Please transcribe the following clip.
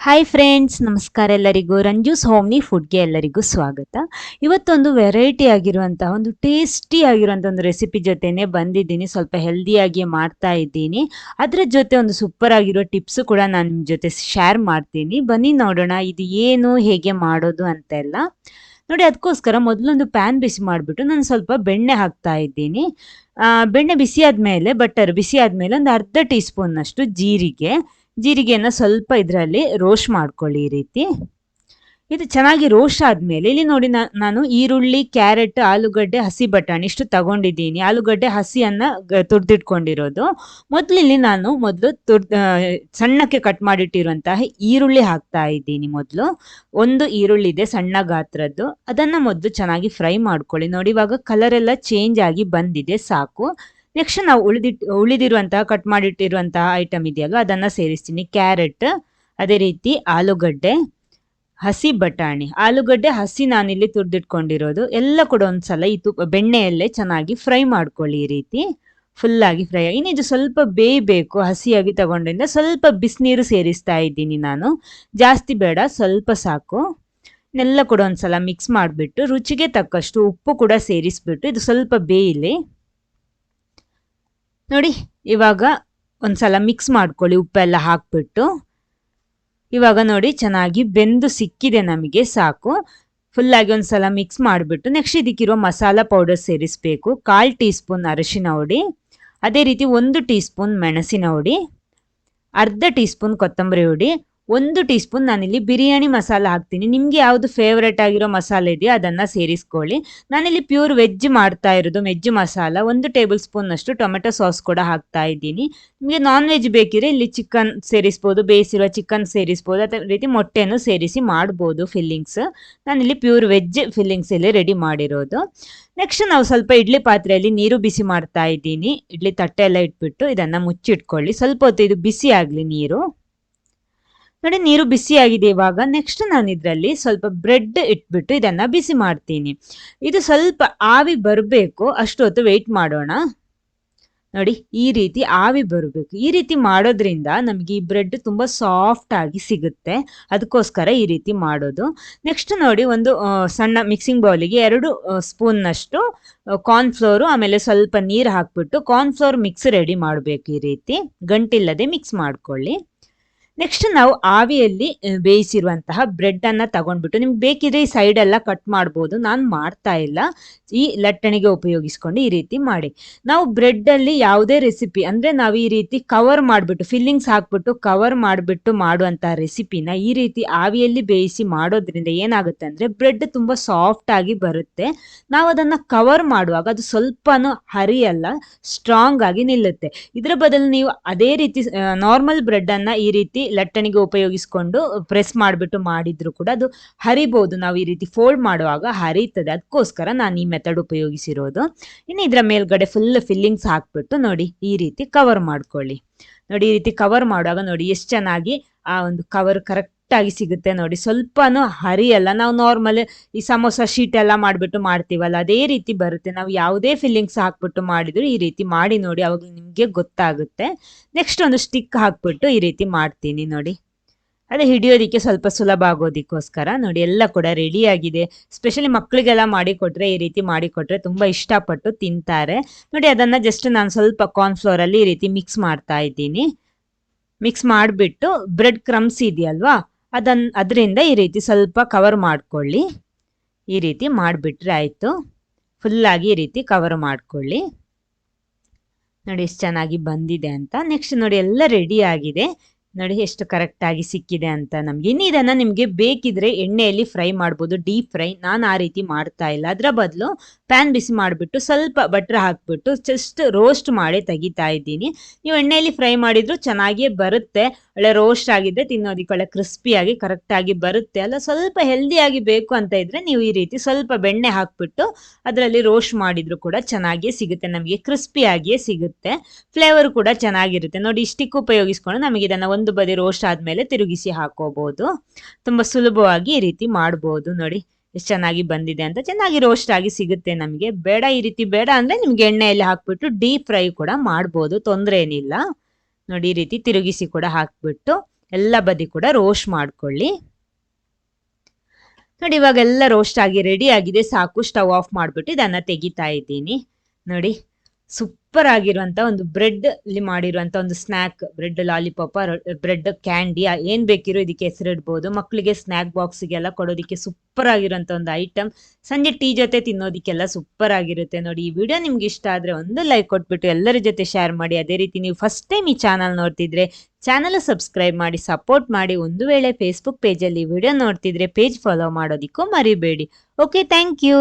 Hi friends ನಮಸ್ಕಾರ ಎಲ್ಲರಿಗೂ. ರಂಜೂಸ್ ಹೋಮ್ನಿ ಫುಡ್ಗೆ ಎಲ್ಲರಿಗೂ ಸ್ವಾಗತ. ಇವತ್ತೊಂದು ವೆರೈಟಿ ಆಗಿರುವಂತಹ ಒಂದು ಟೇಸ್ಟಿ ಆಗಿರುವಂಥ ಒಂದು ರೆಸಿಪಿ ಜೊತೆನೆ ಬಂದಿದ್ದೀನಿ. ಸ್ವಲ್ಪ ಹೆಲ್ದಿಯಾಗಿ ಮಾಡ್ತಾ ಇದ್ದೀನಿ. ಅದರ ಜೊತೆ ಒಂದು ಸೂಪರ್ ಆಗಿರೋ ಟಿಪ್ಸು ಕೂಡ ನಾನು ನಿಮ್ಮ ಜೊತೆ ಶೇರ್ ಮಾಡ್ತೀನಿ. ಬನ್ನಿ ನೋಡೋಣ, ಇದು ಏನು, ಹೇಗೆ ಮಾಡೋದು ಅಂತೆಲ್ಲ. ನೋಡಿ ಅದಕ್ಕೋಸ್ಕರ ಮೊದಲೊಂದು ಪ್ಯಾನ್ ಬಿಸಿ ಮಾಡಿಬಿಟ್ಟು ನಾನು ಸ್ವಲ್ಪ ಬೆಣ್ಣೆ ಹಾಕ್ತಾ ಇದ್ದೀನಿ. ಬೆಣ್ಣೆ ಬಿಸಿ ಆದಮೇಲೆ ಬಟರ್ ಬಿಸಿ ಆದಮೇಲೆ ಒಂದು ಅರ್ಧ ಟೀ ಸ್ಪೂನ್ನಷ್ಟು ಜೀರಿಗೆ. ಜೀರಿಗೆನ ಸ್ವಲ್ಪ ಇದರಲ್ಲಿ ರೋಸ್ಟ್ ಮಾಡ್ಕೊಳ್ಳಿ ಈ ರೀತಿ. ಇದು ಚೆನ್ನಾಗಿ ರೋಸ್ಟ್ ಆದ್ಮೇಲೆ ಇಲ್ಲಿ ನೋಡಿ ನಾನು ಈರುಳ್ಳಿ, ಕ್ಯಾರೆಟ್, ಆಲೂಗಡ್ಡೆ, ಹಸಿ ಬಟಾಣಿ ಇಷ್ಟು ತಗೊಂಡಿದ್ದೀನಿ. ಆಲೂಗಡ್ಡೆ, ಹಸಿಯನ್ನ ತುರ್ದಿಟ್ಕೊಂಡಿರೋದು. ಮೊದಲು ಇಲ್ಲಿ ನಾನು ಮೊದಲು ತುರ್ ಸಣ್ಣಕ್ಕೆ ಕಟ್ ಮಾಡಿಟ್ಟಿರುವಂತಹ ಈರುಳ್ಳಿ ಹಾಕ್ತಾ ಇದ್ದೀನಿ ಮೊದಲು. ಒಂದು ಈರುಳ್ಳಿ ಇದೆ ಸಣ್ಣ ಗಾತ್ರದ್ದು. ಅದನ್ನ ಮೊದಲು ಚೆನ್ನಾಗಿ ಫ್ರೈ ಮಾಡ್ಕೊಳ್ಳಿ. ನೋಡಿ ಇವಾಗ ಕಲರ್ ಎಲ್ಲ ಚೇಂಜ್ ಆಗಿ ಬಂದಿದೆ ಸಾಕು. ನೆಕ್ಸ್ಟ್ ನಾವು ಉಳಿದಿಟ್, ಉಳಿದಿರುವಂತಹ ಕಟ್ ಮಾಡಿಟ್ಟಿರುವಂತಹ ಐಟಮ್ ಇದೆಯಲ್ಲ ಅದನ್ನ ಸೇರಿಸ್ತೀನಿ. ಕ್ಯಾರೆಟ್ ಅದೇ ರೀತಿ ಆಲೂಗಡ್ಡೆ, ಹಸಿ ಬಟಾಣಿ. ಆಲೂಗಡ್ಡೆ, ಹಸಿ ನಾನಿಲ್ಲಿ ತುರ್ದಿಟ್ಕೊಂಡಿರೋದು. ಎಲ್ಲ ಕೂಡ ಒಂದ್ಸಲ ಈ ತುಪ್ಪ, ಬೆಣ್ಣೆಯಲ್ಲೇ ಚೆನ್ನಾಗಿ ಫ್ರೈ ಮಾಡ್ಕೊಳ್ಳಿ ಈ ರೀತಿ. ಆಗಿ ಫ್ರೈ ಆಗಿ ಇನ್ನಿದು ಸ್ವಲ್ಪ ಬೇಯಬೇಕು, ಹಸಿಯಾಗಿ ತಗೊಂಡ್ರಿಂದ ಸ್ವಲ್ಪ ಬಿಸಿನೀರು ಸೇರಿಸ್ತಾ ಇದ್ದೀನಿ ನಾನು. ಜಾಸ್ತಿ ಬೇಡ, ಸ್ವಲ್ಪ ಸಾಕು. ಇನ್ನೆಲ್ಲ ಕೂಡ ಒಂದ್ಸಲ ಮಿಕ್ಸ್ ಮಾಡಿಬಿಟ್ಟು, ರುಚಿಗೆ ತಕ್ಕಷ್ಟು ಉಪ್ಪು ಕೂಡ ಸೇರಿಸ್ಬಿಟ್ಟು, ಇದು ಸ್ವಲ್ಪ ಬೇಯಲಿ. ನೋಡಿ, ಇವಾಗ ಒಂದ್ಸಲ ಮಿಕ್ಸ್ ಮಾಡ್ಕೊಳ್ಳಿ, ಉಪ್ಪೆಲ್ಲ ಹಾಕ್ಬಿಟ್ಟು. ಇವಾಗ ನೋಡಿ, ಚೆನ್ನಾಗಿ ಬೆಂದು ಸಿಕ್ಕಿದೆ ನಮಗೆ, ಸಾಕು. ಫುಲ್ಲಾಗಿ ಒಂದು ಸಲ ಮಿಕ್ಸ್ ಮಾಡಿಬಿಟ್ಟು ನೆಕ್ಸ್ಟ್ ಇದಕ್ಕಿರೋ ಮಸಾಲ ಪೌಡರ್ ಸೇರಿಸಬೇಕು. ಕಾಲು ಟೀ ಸ್ಪೂನ್ ಅರಶಿನ ಹುಡಿ, ಅದೇ ರೀತಿ ಒಂದು ಟೀ ಸ್ಪೂನ್ ಮೆಣಸಿನ ಹುಡಿ, ಅರ್ಧ ಟೀ ಸ್ಪೂನ್ ಕೊತ್ತಂಬರಿ ಹುಡಿ ಒಂದು ಟೀ ಸ್ಪೂನ್ ನಾನಿಲ್ಲಿ ಬಿರಿಯಾನಿ ಮಸಾಲ ಹಾಕ್ತೀನಿ. ನಿಮಗೆ ಯಾವುದು ಫೇವ್ರೇಟ್ ಆಗಿರೋ ಮಸಾಲೆ ಇದೆಯೋ ಅದನ್ನು ಸೇರಿಸ್ಕೊಳ್ಳಿ. ನಾನಿಲ್ಲಿ ಪ್ಯೂರ್ ವೆಜ್ ಮಾಡ್ತಾ ಇರೋದು ವೆಜ್ ಮಸಾಲ. ಒಂದು ಟೇಬಲ್ ಸ್ಪೂನ್ನಷ್ಟು ಟೊಮೆಟೊ ಸಾಸ್ ಕೂಡ ಹಾಕ್ತಾ ಇದ್ದೀನಿ. ನಿಮಗೆ ನಾನ್ ವೆಜ್ ಬೇಕಿದ್ರೆ ಇಲ್ಲಿ ಚಿಕನ್ ಸೇರಿಸ್ಬೋದು, ಬೇಯಿಸಿರುವ ಚಿಕನ್ ಸೇರಿಸ್ಬೋದು, ಅದೇ ರೀತಿ ಮೊಟ್ಟೆಯನ್ನು ಸೇರಿಸಿ ಮಾಡ್ಬೋದು ಫಿಲ್ಲಿಂಗ್ಸ್ ನಾನಿಲ್ಲಿ ಪ್ಯೂರ್ ವೆಜ್ ಫಿಲ್ಲಿಂಗ್ಸ್ ಇಲ್ಲಿ ರೆಡಿ ಮಾಡಿರೋದು. ನೆಕ್ಸ್ಟ್ ನಾವು ಸ್ವಲ್ಪ ಇಡ್ಲಿ ಪಾತ್ರೆಯಲ್ಲಿ ನೀರು ಬಿಸಿ ಮಾಡ್ತಾ ಇದ್ದೀನಿ. ಇಡ್ಲಿ ತಟ್ಟೆ ಎಲ್ಲ ಇಟ್ಬಿಟ್ಟು ಇದನ್ನು ಮುಚ್ಚಿಟ್ಕೊಳ್ಳಿ. ಸ್ವಲ್ಪ ಹೊತ್ತು ಇದು ಬಿಸಿ ಆಗಲಿ ನೀರು. ನೋಡಿ, ನೀರು ಬಿಸಿ ಆಗಿದೆ ಇವಾಗ. ನೆಕ್ಸ್ಟ್ ನಾನು ಇದರಲ್ಲಿ ಸ್ವಲ್ಪ ಬ್ರೆಡ್ ಇಟ್ಬಿಟ್ಟು ಇದನ್ನು ಬಿಸಿ ಮಾಡ್ತೀನಿ. ಇದು ಸ್ವಲ್ಪ ಆವಿ ಬರಬೇಕು. ಅಷ್ಟೊತ್ತು ವೆಯ್ಟ್ ಮಾಡೋಣ. ನೋಡಿ, ಈ ರೀತಿ ಆವಿ ಬರಬೇಕು. ಈ ರೀತಿ ಮಾಡೋದ್ರಿಂದ ನಮಗೆ ಈ ಬ್ರೆಡ್ ತುಂಬ ಸಾಫ್ಟ್ ಆಗಿ ಸಿಗುತ್ತೆ. ಅದಕ್ಕೋಸ್ಕರ ಈ ರೀತಿ ಮಾಡೋದು. ನೆಕ್ಸ್ಟ್ ನೋಡಿ, ಒಂದು ಸಣ್ಣ ಮಿಕ್ಸಿಂಗ್ ಬೌಲಿಗೆ ಎರಡು ಸ್ಪೂನ್ನಷ್ಟು ಕಾರ್ನ್ಫ್ಲೋರು ಆಮೇಲೆ ಸ್ವಲ್ಪ ನೀರು ಹಾಕ್ಬಿಟ್ಟು ಕಾರ್ನ್ಫ್ಲೋರ್ ಮಿಕ್ಸ್ ರೆಡಿ ಮಾಡಬೇಕು ಈ ರೀತಿ. ಗಂಟಿಲ್ಲದೆ ಮಿಕ್ಸ್ ಮಾಡ್ಕೊಳ್ಳಿ. ನೆಕ್ಸ್ಟ್ ನಾವು ಆವಿಯಲ್ಲಿ ಬೇಯಿಸಿರುವಂತಹ ಬ್ರೆಡ್ ಅನ್ನ ತಗೊಂಡ್ಬಿಟ್ಟು ನಿಮ್ಗೆ ಬೇಕಿದ್ರೆ ಈ ಸೈಡ್ ಎಲ್ಲ ಕಟ್ ಮಾಡ್ಬೋದು. ನಾನು ಮಾಡ್ತಾ ಇಲ್ಲ. ಈ ಲಟ್ಟಣಿಗೆ ಉಪಯೋಗಿಸ್ಕೊಂಡು ಈ ರೀತಿ ಮಾಡಿ. ನಾವು ಬ್ರೆಡ್ ಅಲ್ಲಿ ಯಾವುದೇ ರೆಸಿಪಿ ಅಂದ್ರೆ ನಾವು ಈ ರೀತಿ ಕವರ್ ಮಾಡಿಬಿಟ್ಟು ಫಿಲ್ಲಿಂಗ್ಸ್ ಹಾಕ್ಬಿಟ್ಟು ಕವರ್ ಮಾಡಿಬಿಟ್ಟು ಮಾಡುವಂತಹ ರೆಸಿಪಿನ ಈ ರೀತಿ ಆವಿಯಲ್ಲಿ ಬೇಯಿಸಿ ಮಾಡೋದ್ರಿಂದ ಏನಾಗುತ್ತೆ ಅಂದ್ರೆ ಬ್ರೆಡ್ ತುಂಬಾ ಸಾಫ್ಟ್ ಆಗಿ ಬರುತ್ತೆ. ನಾವು ಅದನ್ನ ಕವರ್ ಮಾಡುವಾಗ ಅದು ಸ್ವಲ್ಪನೂ ಹರಿಯಲ್ಲ ಸ್ಟ್ರಾಂಗ್ ಆಗಿ ನಿಲ್ಲುತ್ತೆ. ಇದರ ಬದಲು ನೀವು ಅದೇ ರೀತಿ ನಾರ್ಮಲ್ ಬ್ರೆಡ್ ಅನ್ನ ಈ ರೀತಿ ಲಟ್ಟಣಿಗೆ ಉಪಯೋಗಿಸ್ಕೊಂಡು ಪ್ರೆಸ್ ಮಾಡಿಬಿಟ್ಟು ಮಾಡಿದ್ರು ಕೂಡ ಅದು ಹರಿಬಹುದು ನಾವು ಈ ರೀತಿ ಫೋಲ್ಡ್ ಮಾಡುವಾಗ ಹರಿತದೆ ಅದಕ್ಕೋಸ್ಕರ ನಾನು ಈ ಮೆಥಡ್ ಉಪಯೋಗಿಸಿರೋದು. ಇನ್ನು ಇದರ ಮೇಲ್ಗಡೆ ಫುಲ್ ಫಿಲ್ಲಿಂಗ್ಸ್ ಹಾಕ್ಬಿಟ್ಟು ನೋಡಿ ಈ ರೀತಿ ಕವರ್ ಮಾಡ್ಕೊಳ್ಳಿ. ನೋಡಿ ಈ ರೀತಿ ಕವರ್ ಮಾಡುವಾಗ ನೋಡಿ ಎಷ್ಟು ಚೆನ್ನಾಗಿ ಆ ಒಂದು ಕವರ್ ಕರೆಕ್ಟ್ ಆಗಿ ಸಿಗುತ್ತೆ ನೋಡಿ. ಸ್ವಲ್ಪನೂ ಹರಿಯಲ್ಲ. ನಾವು ನಾರ್ಮಲ್ ಈ ಸಮೋಸ ಶೀಟ್ ಎಲ್ಲ ಮಾಡಿಬಿಟ್ಟು ಮಾಡ್ತೀವಲ್ಲ, ಅದೇ ರೀತಿ ಬರುತ್ತೆ. ನಾವು ಯಾವುದೇ ಫಿಲ್ಲಿಂಗ್ಸ್ ಹಾಕ್ಬಿಟ್ಟು ಮಾಡಿದ್ರು ಈ ರೀತಿ ಮಾಡಿ ನೋಡಿ, ಅವಾಗ ನಿಮಗೆ ಗೊತ್ತಾಗುತ್ತೆ. ನೆಕ್ಸ್ಟ್ ಒಂದು ಸ್ಟಿಕ್ ಹಾಕ್ಬಿಟ್ಟು ಈ ರೀತಿ ಮಾಡ್ತೀನಿ ನೋಡಿ. ಅದೇ ಹಿಡಿಯೋದಿಕ್ಕೆ ಸ್ವಲ್ಪ ಸುಲಭ ಆಗೋದಕ್ಕೋಸ್ಕರ ನೋಡಿ, ಎಲ್ಲ ಕೂಡ ರೆಡಿ ಆಗಿದೆ. ಸ್ಪೆಷಲಿ ಮಕ್ಕಳಿಗೆಲ್ಲ ಮಾಡಿಕೊಟ್ರೆ ಈ ರೀತಿ ಮಾಡಿಕೊಟ್ರೆ ತುಂಬ ಇಷ್ಟಪಟ್ಟು ತಿಂತಾರೆ. ನೋಡಿ, ಅದನ್ನ ಜಸ್ಟ್ ನಾನು ಸ್ವಲ್ಪ ಕಾರ್ನ್ಫ್ಲೋರಲ್ಲಿ ಈ ರೀತಿ ಮಿಕ್ಸ್ ಮಾಡ್ತಾ ಇದ್ದೀನಿ. ಮಿಕ್ಸ್ ಮಾಡಿಬಿಟ್ಟು ಬ್ರೆಡ್ ಕ್ರಮ್ಸ್ ಇದೆಯಲ್ವಾ? ಅದನ್, ಅದರಿಂದ ಈ ರೀತಿ ಸ್ವಲ್ಪ ಕವರ್ ಮಾಡ್ಕೊಳ್ಳಿ. ಈ ರೀತಿ ಮಾಡಿಬಿಟ್ರೆ ಆಯಿತು. ಫುಲ್ಲಾಗಿ ಈ ರೀತಿ ಕವರ್ ಮಾಡ್ಕೊಳ್ಳಿ. ನೋಡಿ ಎಷ್ಟು ಚೆನ್ನಾಗಿ ಬಂದಿದೆ ಅಂತ. ನೆಕ್ಸ್ಟ್ ನೋಡಿ ಎಲ್ಲ ರೆಡಿ ಆಗಿದೆ. ನೋಡಿ ಎಷ್ಟು ಕರೆಕ್ಟಾಗಿ ಸಿಕ್ಕಿದೆ ಅಂತ ನಮ್ಗೆ. ಇನ್ನು ಇದನ್ನು ನಿಮಗೆ ಬೇಕಿದ್ರೆ ಎಣ್ಣೆಯಲ್ಲಿ ಫ್ರೈ ಮಾಡ್ಬೋದು ಡೀಪ್ ಫ್ರೈ ನಾನು ಆ ರೀತಿ ಮಾಡ್ತಾ ಇಲ್ಲ. ಅದರ ಬದಲು ಪ್ಯಾನ್ ಬಿಸಿ ಮಾಡಿಬಿಟ್ಟು ಸ್ವಲ್ಪ ಬಟ್ರ್ ಹಾಕ್ಬಿಟ್ಟು ಜಸ್ಟ್ ರೋಸ್ಟ್ ಮಾಡಿ ತೆಗಿತಾ ಇದ್ದೀನಿ. ನೀವು ಎಣ್ಣೆಯಲ್ಲಿ ಫ್ರೈ ಮಾಡಿದ್ರು ಚೆನ್ನಾಗಿಯೇ ಬರುತ್ತೆ. ಒಳ್ಳೆ ರೋಸ್ಟ್ ಆಗಿದ್ರೆ ತಿನ್ನೋದಿಕ್ಕೆ ಒಳ್ಳೆ ಕ್ರಿಸ್ಪಿಯಾಗಿ ಕರೆಕ್ಟಾಗಿ ಬರುತ್ತೆ. ಅಲ್ಲ, ಸ್ವಲ್ಪ ಹೆಲ್ದಿಯಾಗಿ ಬೇಕು ಅಂತ ಇದ್ರೆ ನೀವು ಈ ರೀತಿ ಸ್ವಲ್ಪ ಬೆಣ್ಣೆ ಹಾಕ್ಬಿಟ್ಟು ಅದರಲ್ಲಿ ರೋಸ್ಟ್ ಮಾಡಿದ್ರು ಕೂಡ ಚೆನ್ನಾಗಿಯೇ ಸಿಗುತ್ತೆ. ನಮಗೆ ಕ್ರಿಸ್ಪಿಯಾಗಿಯೇ ಸಿಗುತ್ತೆ. ಫ್ಲೇವರ್ ಕೂಡ ಚೆನ್ನಾಗಿರುತ್ತೆ. ನೋಡಿ ಸ್ಟಿಕ್ ಉಪಯೋಗಿಸ್ಕೊಂಡು ನಮಗೆ ಇದನ್ನ ಒಂದು ಬದಿ ರೋಸ್ಟ್ ಆದ್ಮೇಲೆ ತಿರುಗಿಸಿ ಹಾಕೋಬಹುದು ತುಂಬಾ ಸುಲಭವಾಗಿ ಈ ರೀತಿ ಮಾಡಬಹುದು ನೋಡಿ, ಎಷ್ಟು ಚೆನ್ನಾಗಿ ಬಂದಿದೆ ಅಂತ. ಚೆನ್ನಾಗಿ ರೋಸ್ಟ್ ಆಗಿ ಸಿಗುತ್ತೆ ನಮಗೆ. ಬೇಡ ಈ ರೀತಿ ಬೇಡ ಅಂದ್ರೆ ನಿಮ್ಗೆ ಎಣ್ಣೆಯಲ್ಲಿ ಹಾಕ್ಬಿಟ್ಟು ಡೀಪ್ ಫ್ರೈ ಕೂಡ ಮಾಡ್ಬೋದು. ತೊಂದರೆ ಏನಿಲ್ಲ. ನೋಡಿ ಈ ರೀತಿ ತಿರುಗಿಸಿ ಕೂಡ ಹಾಕ್ಬಿಟ್ಟು ಎಲ್ಲ ಬದಿ ಕೂಡ ರೋಸ್ಟ್ ಮಾಡ್ಕೊಳ್ಳಿ. ನೋಡಿ ಇವಾಗ ಎಲ್ಲ ರೋಸ್ಟ್ ಆಗಿ ರೆಡಿ ಆಗಿದೆ. ಸಾಕು, ಸ್ಟವ್ ಆಫ್ ಮಾಡಿಬಿಟ್ಟು ಇದನ್ನ ತೆಗಿತಾ ಇದ್ದೀನಿ. ನೋಡಿ ಸೂಪರ್ ಆಗಿರುವಂತ ಒಂದು ಬ್ರೆಡ್ ಇಲ್ಲಿ ಮಾಡಿರುವಂತ ಒಂದು snack bread lollipop bread candy ಏನ್ ಬೇಕಿರೋ ಇದಕ್ಕೆ ಹೆಸರಿಡ್ಬೋದು. ಮಕ್ಕಳಿಗೆ ಸ್ನಾಕ್ ಬಾಕ್ಸ್ಗೆಲ್ಲ ಕೊಡೋದಿಕ್ಕೆ ಸೂಪರ್ ಆಗಿರುವಂತ ಒಂದು ಐಟಮ್ ಸಂಜೆ ಟೀ ಜೊತೆ ತಿನ್ನೋದಕ್ಕೆಲ್ಲ ಸೂಪರ್ ಆಗಿರುತ್ತೆ ನೋಡಿ. ಈ ವಿಡಿಯೋ ನಿಮ್ಗೆ ಇಷ್ಟ ಆದ್ರೆ ಒಂದು ಲೈಕ್ ಕೊಟ್ಬಿಟ್ಟು ಎಲ್ಲರ ಜೊತೆ ಶೇರ್ ಮಾಡಿ. ಅದೇ ರೀತಿ ನೀವು ಫಸ್ಟ್ ಟೈಮ್ ಈ ಚಾನಲ್ ನೋಡ್ತಿದ್ರೆ ಚಾನಲ್ ಸಬ್ಸ್ಕ್ರೈಬ್ ಮಾಡಿ ಸಪೋರ್ಟ್ ಮಾಡಿ. ಒಂದು ವೇಳೆ ಫೇಸ್ಬುಕ್ ಪೇಜಲ್ಲಿ ವಿಡಿಯೋ ನೋಡ್ತಿದ್ರೆ ಪೇಜ್ ಫಾಲೋ ಮಾಡೋದಿಕ್ಕೂ ಮರಿಬೇಡಿ. Okay thank you